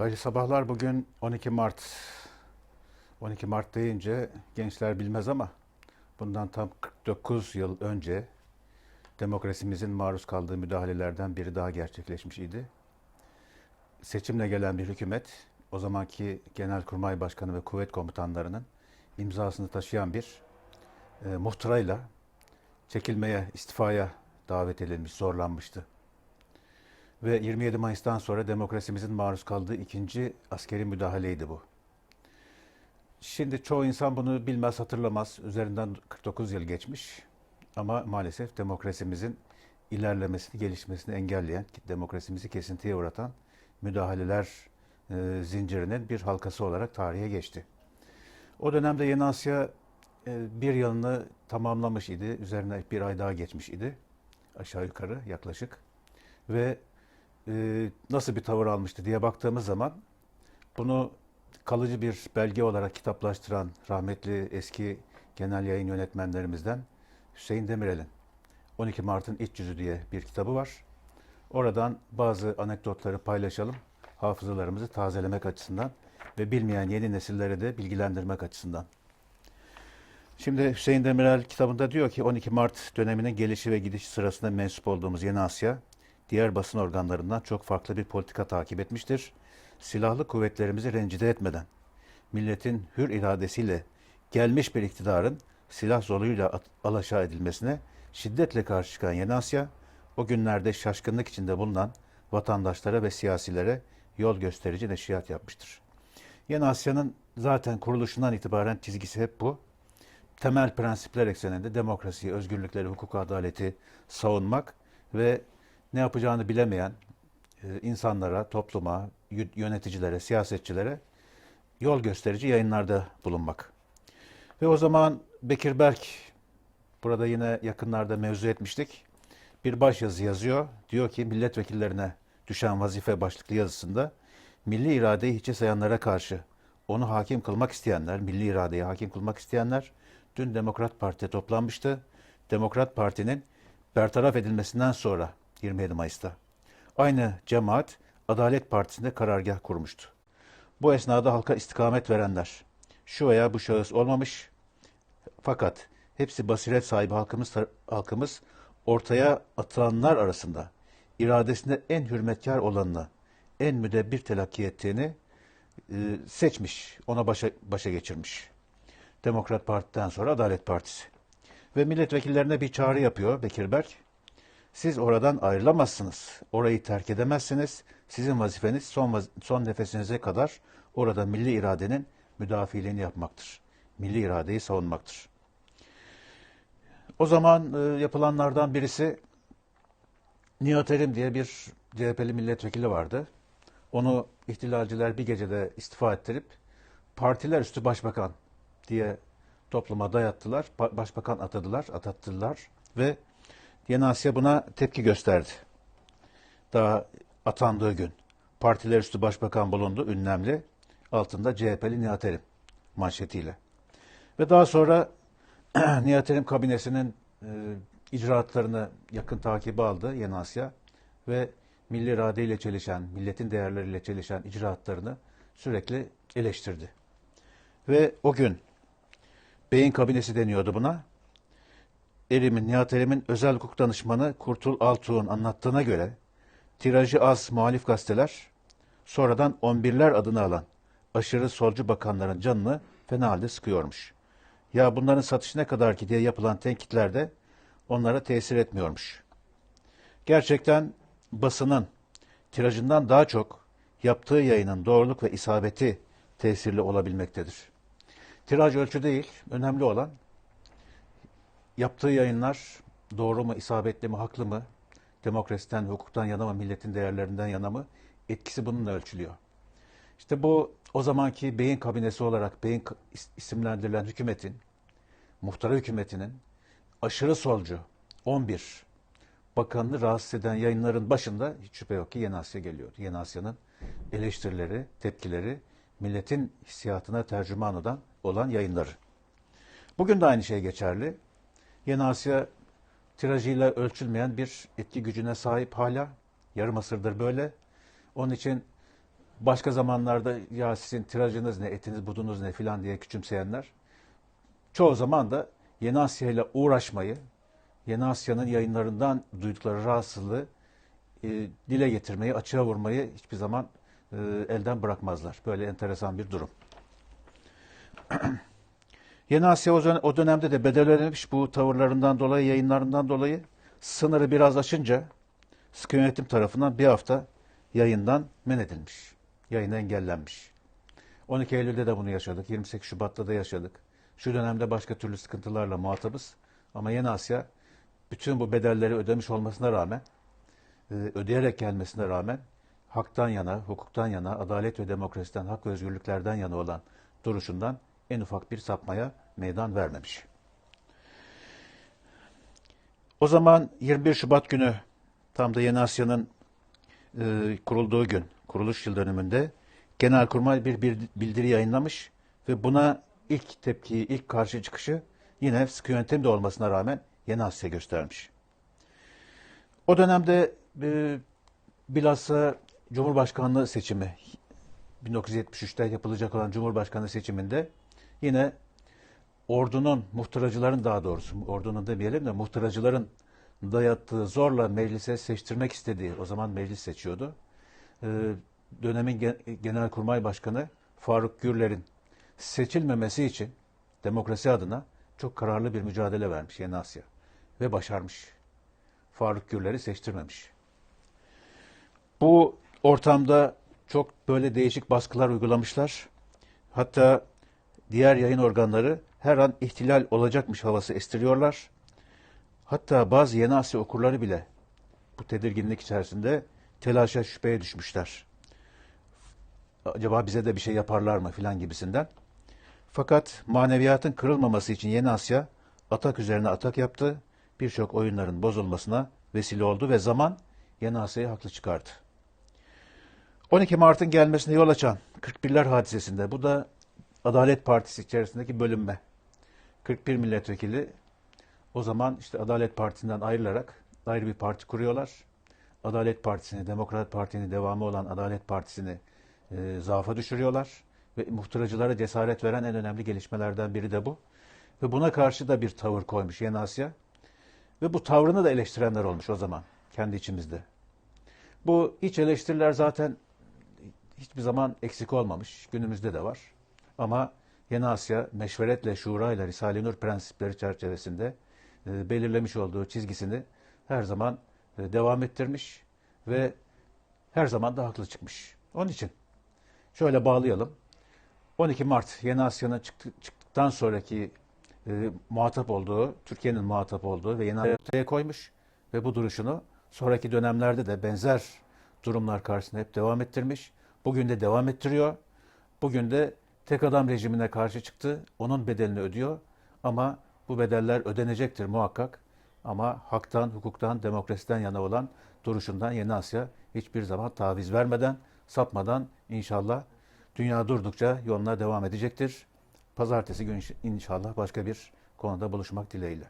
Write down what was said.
Hayırlı sabahlar. Bugün 12 Mart. 12 Mart deyince gençler bilmez ama bundan tam 49 yıl önce demokrasimizin maruz kaldığı müdahalelerden biri daha gerçekleşmiş idi. Seçimle gelen bir hükümet, o zamanki Genelkurmay Başkanı ve kuvvet komutanlarının imzasını taşıyan bir e, muhtırayla çekilmeye, istifaya davet edilmiş, zorlanmıştı. Ve 27 Mayıs'tan sonra demokrasimizin maruz kaldığı ikinci askeri müdahaleydi bu. Şimdi çoğu insan bunu bilmez, hatırlamaz. Üzerinden 49 yıl geçmiş. Ama maalesef demokrasimizin ilerlemesini, gelişmesini engelleyen, demokrasimizi kesintiye uğratan müdahaleler e, zincirinin bir halkası olarak tarihe geçti. O dönemde Yeni Asya e, bir yılını tamamlamış idi. Üzerine bir ay daha geçmiş idi. Aşağı yukarı yaklaşık. Ve e, nasıl bir tavır almıştı diye baktığımız zaman bunu kalıcı bir belge olarak kitaplaştıran rahmetli eski genel yayın yönetmenlerimizden Hüseyin Demirel'in 12 Mart'ın İç Yüzü diye bir kitabı var. Oradan bazı anekdotları paylaşalım. Hafızalarımızı tazelemek açısından ve bilmeyen yeni nesilleri de bilgilendirmek açısından. Şimdi Hüseyin Demirel kitabında diyor ki 12 Mart döneminin gelişi ve gidişi sırasında mensup olduğumuz Yeni Asya, diğer basın organlarından çok farklı bir politika takip etmiştir. Silahlı kuvvetlerimizi rencide etmeden, milletin hür iradesiyle gelmiş bir iktidarın silah zoruyla at- alaşağı edilmesine şiddetle karşı çıkan Yeni Asya, o günlerde şaşkınlık içinde bulunan vatandaşlara ve siyasilere yol gösterici neşriyat yapmıştır. Yeni Asya'nın zaten kuruluşundan itibaren çizgisi hep bu. Temel prensipler ekseninde demokrasiyi, özgürlükleri, hukuk, adaleti savunmak ve ne yapacağını bilemeyen e, insanlara, topluma, yöneticilere, siyasetçilere yol gösterici yayınlarda bulunmak. Ve o zaman Bekir Berk, burada yine yakınlarda mevzu etmiştik, bir başyazı yazıyor. Diyor ki milletvekillerine düşen vazife başlıklı yazısında milli iradeyi hiçe sayanlara karşı onu hakim kılmak isteyenler, milli iradeyi hakim kılmak isteyenler dün Demokrat Parti'ye toplanmıştı. Demokrat Parti'nin bertaraf edilmesinden sonra 27 Mayıs'ta aynı cemaat Adalet Partisi'nde karargah kurmuştu. Bu esnada halka istikamet verenler, şu veya bu şahıs olmamış fakat hepsi basiret sahibi halkımız, halkımız ortaya atılanlar arasında iradesinde en hürmetkar olanını, en müdebbir telakki ettiğini e, seçmiş, ona başa, başa geçirmiş. Demokrat Parti'den sonra Adalet Partisi. Ve milletvekillerine bir çağrı yapıyor Bekir Berk. Siz oradan ayrılamazsınız. Orayı terk edemezsiniz. Sizin vazifeniz son, son nefesinize kadar orada milli iradenin müdafiliğini yapmaktır. Milli iradeyi savunmaktır. O zaman e, yapılanlardan birisi Nihat Erim diye bir CHP'li milletvekili vardı. Onu ihtilalciler bir gecede istifa ettirip partiler üstü başbakan diye topluma dayattılar. Ba- Başbakan atadılar, atattılar ve Yeni Asya buna tepki gösterdi. Daha atandığı gün partiler üstü başbakan bulundu, ünlemli. Altında CHP'li Nihat Erim manşetiyle. Ve daha sonra Nihat Erim kabinesinin e, icraatlarını yakın takibi aldı Yeni Asya ve milli iradeyle çelişen, milletin değerleriyle çelişen icraatlarını sürekli eleştirdi. Ve o gün Beyin kabinesi deniyordu buna. Erim'in, Nihat Erim'in özel hukuk danışmanı Kurtul Altuğ'un anlattığına göre tirajı az muhalif gazeteler sonradan 11'ler adını alan aşırı solcu bakanların canını fena halde sıkıyormuş. Ya bunların satışı ne kadar ki diye yapılan tenkitler de onlara tesir etmiyormuş. Gerçekten basının tirajından daha çok yaptığı yayının doğruluk ve isabeti tesirli olabilmektedir. Tiraj ölçü değil, önemli olan yaptığı yayınlar doğru mu, isabetli mi, haklı mı, demokrasiden, hukuktan yana mı, milletin değerlerinden yana mı, etkisi bununla ölçülüyor. İşte bu o zamanki beyin kabinesi olarak beyin isimlendirilen hükümetin, muhtara hükümetinin aşırı solcu 11 bakanını rahatsız eden yayınların başında hiç şüphe yok ki Yeni Asya geliyordu. Yeni Asya'nın eleştirileri, tepkileri milletin hissiyatına tercüman olan, olan yayınları. Bugün de aynı şey geçerli. Yeni Asya tirajıyla ölçülmeyen bir etki gücüne sahip hala. Yarım asırdır böyle. Onun için başka zamanlarda ya sizin tirajınız ne, etiniz budunuz ne filan diye küçümseyenler çoğu zaman da Yeni Asya ile uğraşmayı, Yeni Asya'nın yayınlarından duydukları rahatsızlığı e, dile getirmeyi, açığa vurmayı hiçbir zaman e, elden bırakmazlar. Böyle enteresan bir durum. Yeni Asya o, dön- o dönemde de bedellenmiş bu tavırlarından dolayı, yayınlarından dolayı sınırı biraz aşınca sıkı yönetim tarafından bir hafta yayından men edilmiş. Yayın engellenmiş. 12 Eylül'de de bunu yaşadık. 28 Şubat'ta da yaşadık. Şu dönemde başka türlü sıkıntılarla muhatabız. Ama Yeni Asya bütün bu bedelleri ödemiş olmasına rağmen, e, ödeyerek gelmesine rağmen haktan yana, hukuktan yana, adalet ve demokrasiden, hak ve özgürlüklerden yana olan duruşundan en ufak bir sapmaya meydan vermemiş. O zaman 21 Şubat günü tam da Yeni Asya'nın e, kurulduğu gün, kuruluş yıl dönümünde Genelkurmay bir, bildiri yayınlamış ve buna ilk tepkiyi, ilk karşı çıkışı yine sıkı yönetim de olmasına rağmen Yeni Asya göstermiş. O dönemde e, bilhassa Cumhurbaşkanlığı seçimi 1973'te yapılacak olan Cumhurbaşkanlığı seçiminde yine ordunun, muhtıracıların daha doğrusu, ordunun demeyelim de muhtıracıların dayattığı zorla meclise seçtirmek istediği, o zaman meclis seçiyordu. Ee, dönemin gen- Genelkurmay Başkanı Faruk Gürler'in seçilmemesi için demokrasi adına çok kararlı bir mücadele vermiş Yeni Asya ve başarmış. Faruk Gürler'i seçtirmemiş. Bu ortamda çok böyle değişik baskılar uygulamışlar. Hatta diğer yayın organları her an ihtilal olacakmış havası estiriyorlar. Hatta bazı Yeni Asya okurları bile bu tedirginlik içerisinde telaşa şüpheye düşmüşler. Acaba bize de bir şey yaparlar mı filan gibisinden. Fakat maneviyatın kırılmaması için Yeni Asya atak üzerine atak yaptı. Birçok oyunların bozulmasına vesile oldu ve zaman Yeni Asya'yı haklı çıkardı. 12 Mart'ın gelmesine yol açan 41'ler hadisesinde bu da Adalet Partisi içerisindeki bölünme. 41 milletvekili o zaman işte Adalet Partisi'nden ayrılarak ayrı bir parti kuruyorlar. Adalet Partisi'ni, Demokrat Parti'nin devamı olan Adalet Partisi'ni e, zaafa düşürüyorlar. Ve muhtıracılara cesaret veren en önemli gelişmelerden biri de bu. Ve buna karşı da bir tavır koymuş Yeni Asya. Ve bu tavrını da eleştirenler olmuş o zaman kendi içimizde. Bu iç eleştiriler zaten hiçbir zaman eksik olmamış. Günümüzde de var. Ama Yeni Asya meşveretle, şurayla, Risale-i Nur prensipleri çerçevesinde e, belirlemiş olduğu çizgisini her zaman e, devam ettirmiş ve her zaman da haklı çıkmış. Onun için şöyle bağlayalım. 12 Mart Yeni Asya'nın çıktı, çıktıktan sonraki e, muhatap olduğu, Türkiye'nin muhatap olduğu ve Yeni ortaya koymuş ve bu duruşunu sonraki dönemlerde de benzer durumlar karşısında hep devam ettirmiş. Bugün de devam ettiriyor. Bugün de tek adam rejimine karşı çıktı. Onun bedelini ödüyor. Ama bu bedeller ödenecektir muhakkak. Ama haktan, hukuktan, demokrasiden yana olan duruşundan Yeni Asya hiçbir zaman taviz vermeden, sapmadan inşallah dünya durdukça yoluna devam edecektir. Pazartesi günü inşallah başka bir konuda buluşmak dileğiyle.